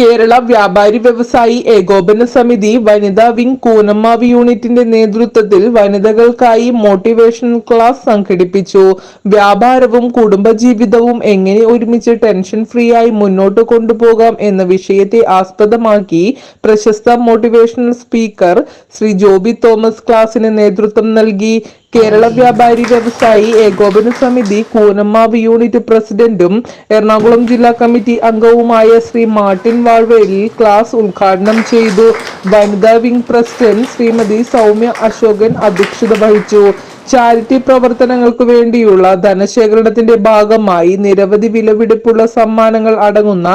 കേരള വ്യാപാരി വ്യവസായി ഏകോപന സമിതി വനിതാ വിംഗ് കൂനമ്മാവ് യൂണിറ്റിന്റെ നേതൃത്വത്തിൽ വനിതകൾക്കായി മോട്ടിവേഷൻ ക്ലാസ് സംഘടിപ്പിച്ചു. വ്യാപാരവും കുടുംബജീവിതവും എങ്ങനെ ഒരുമിച്ച് ടെൻഷൻ ഫ്രീ ആയി മുന്നോട്ട് കൊണ്ടുപോകാം എന്ന വിഷയത്തെ ആസ്പദമാക്കി പ്രശസ്ത മോട്ടിവേഷണൽ സ്പീക്കർ ശ്രീ ജോബി തോമസ് ക്ലാസിന് നേതൃത്വം നൽകി. കേരള വ്യാപാരി വ്യവസായി ഏകോപന സമിതി കൂനമ്മാവ് യൂണിറ്റ് പ്രസിഡന്റും എറണാകുളം ജില്ലാ കമ്മിറ്റി അംഗവുമായ ശ്രീ മാർട്ടിൻ വാഴ്വേലിൽ ക്ലാസ് ഉദ്ഘാടനം ചെയ്തു. വനിതാ വിംഗ് പ്രസിഡന്റ് ശ്രീമതി സൗമ്യ അശോകൻ അധ്യക്ഷത വഹിച്ചു. ചാരിറ്റി പ്രവർത്തനങ്ങൾക്ക് വേണ്ടിയുള്ള ധനശേഖരണത്തിന്റെ ഭാഗമായി നിരവധി വിലപിടിപ്പുള്ള സമ്മാനങ്ങൾ അടങ്ങുന്ന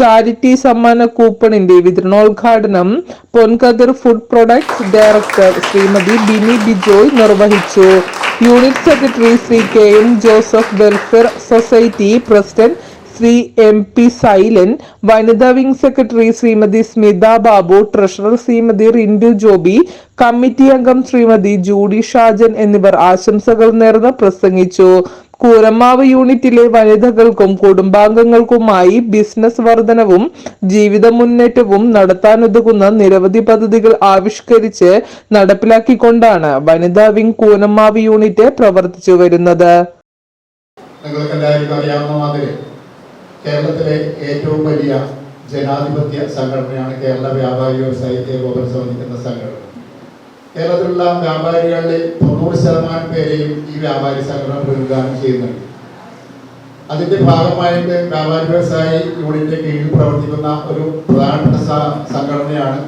ചാരിറ്റി സമ്മാന കൂപ്പണിന്റെ വിതരണോദ്ഘാടനം Ponkathir food products director Shrimati Bini Bijoy നിർവഹിച്ചു. Unit secretary Shri K M Joseph welfare society president Shri M P Sailan വനിതാ wing secretary Shrimati Smitha Babu treasurer Shrimati Rindu Joby committee അംഗം Shrimati Judy Shajan എന്നിവർ ആശംസകൾ നേർന്ന് പ്രസംഗിച്ചു. കൂരമാവ് യൂണിറ്റിലെ വനിതകൾക്കും കുടുംബാംഗങ്ങൾക്കുമായി business വർധനവും ജീവിത മുന്നേറ്റവും നടത്താനുതകുന്ന നിരവധി പദ്ധതികൾ ആവിഷ്കരിച്ച് നടപ്പിലാക്കിക്കൊണ്ടാണ് വനിതാ വിംഗ് കൂനമാവ് യൂണിറ്റ് പ്രവർത്തിച്ചു വരുന്നത്. കേരളത്തിലെ ഏറ്റവും വലിയ ജനാധിപത്യ സംഘടനയാണ് കേരള വ്യാപാരി വ്യവസായി ഏകോപന സമിതി എന്ന സംഘടന. കേരളത്തിലുള്ള വ്യാപാരികളിൽ തൊണ്ണൂറ് ശതമാനം പേരെയും ഈ വ്യാപാരി സംഘടന പ്രതിനിധാനം ചെയ്യുന്നുണ്ട്. അതിന്റെ ഭാഗമായിട്ട് വ്യാപാരി വ്യവസായി യൂണിറ്റിന്റെ കീഴിൽ പ്രവർത്തിക്കുന്ന ഒരു പ്രധാനപ്പെട്ട സംഘടനയാണ്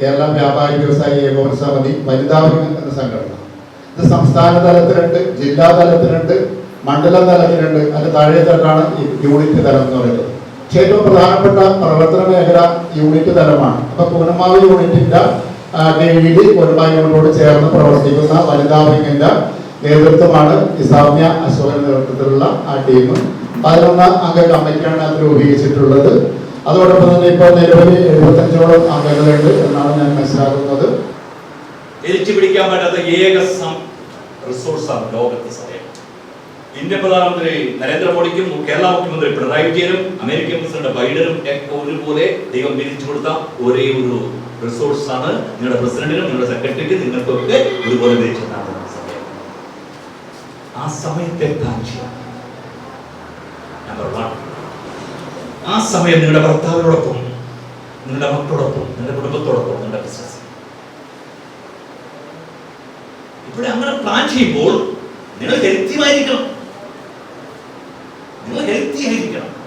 കേരള വ്യാപാരി വ്യവസായി ഏകോപന സമിതി വനിതാ എന്ന സംഘടന. ഇത് സംസ്ഥാന തലത്തിലുണ്ട് ജില്ലാ തലത്തിലുണ്ട് മണ്ഡലം തലത്തിലുണ്ട്. അതിന്റെ താഴെ തട്ടാണ് യൂണിറ്റ് തലം എന്ന് പറയുന്നത്. ഏറ്റവും പ്രധാനപ്പെട്ട പ്രവർത്തന മേഖല യൂണിറ്റ് തലമാണ്. അപ്പൊ പൂനമാവ് യൂണിറ്റിന്റെ കീഴിൽ പൂനമാവ് യൂണിറ്റോട് ചേർന്ന് പ്രവർത്തിക്കുന്ന വനിതാ വിംഗിന്റെ നേതൃത്വമാണ് ഇസാമ്യ സൗമ്യ അശോകന്റെ നേതൃത്വത്തിലുള്ള ആ ടീം പതിനൊന്ന് അംഗ കമ്മിറ്റിയാണ് അത് രൂപീകരിച്ചിട്ടുള്ളത്. അതോടൊപ്പം തന്നെ ഇപ്പോൾ നിരവധി എഴുപത്തഞ്ചോളം അംഗങ്ങളുണ്ട് എന്നാണ് ഞാൻ മനസ്സിലാക്കുന്നത്. തിരിച്ചു പിടിക്കാൻ പറ്റാത്ത ഏക റിസോഴ്സാണ് ലോകത്തെ സമയം. ഇന്ത്യൻ പ്രധാനമന്ത്രി നരേന്ദ്രമോദിക്കും കേരള മുഖ്യമന്ത്രി പിണറായി വിജയനും അമേരിക്കൻ പ്രസിഡന്റ് ബൈഡനും ഒക്കെ ഒരുപോലെ ദൈവം വിരിച്ചു കൊടുത്ത ഒരേ ഒരു റിസോഴ്സ് ആണ്. നിങ്ങളുടെ പ്രസിഡന്റിനും നിങ്ങളുടെ സെക്രട്ടറിക്കും നിങ്ങൾക്കൊക്കെ ഒരുപോലെ വിരിച്ചു തന്ന ആ സമയത്തെ നമ്പർ വൺ ആ സമയം നിങ്ങളുടെ ഭർത്താവിനോടൊപ്പം നിങ്ങളുടെ മക്കളോടൊപ്പം നിങ്ങളുടെ കുടുംബത്തോടൊപ്പം നിങ്ങളുടെ ബിസിനസ് ഇവിടെ അങ്ങനെ പ്ലാൻ ചെയ്യുമ്പോൾ നിങ്ങൾ ഹെൽത്തി healthy hijra.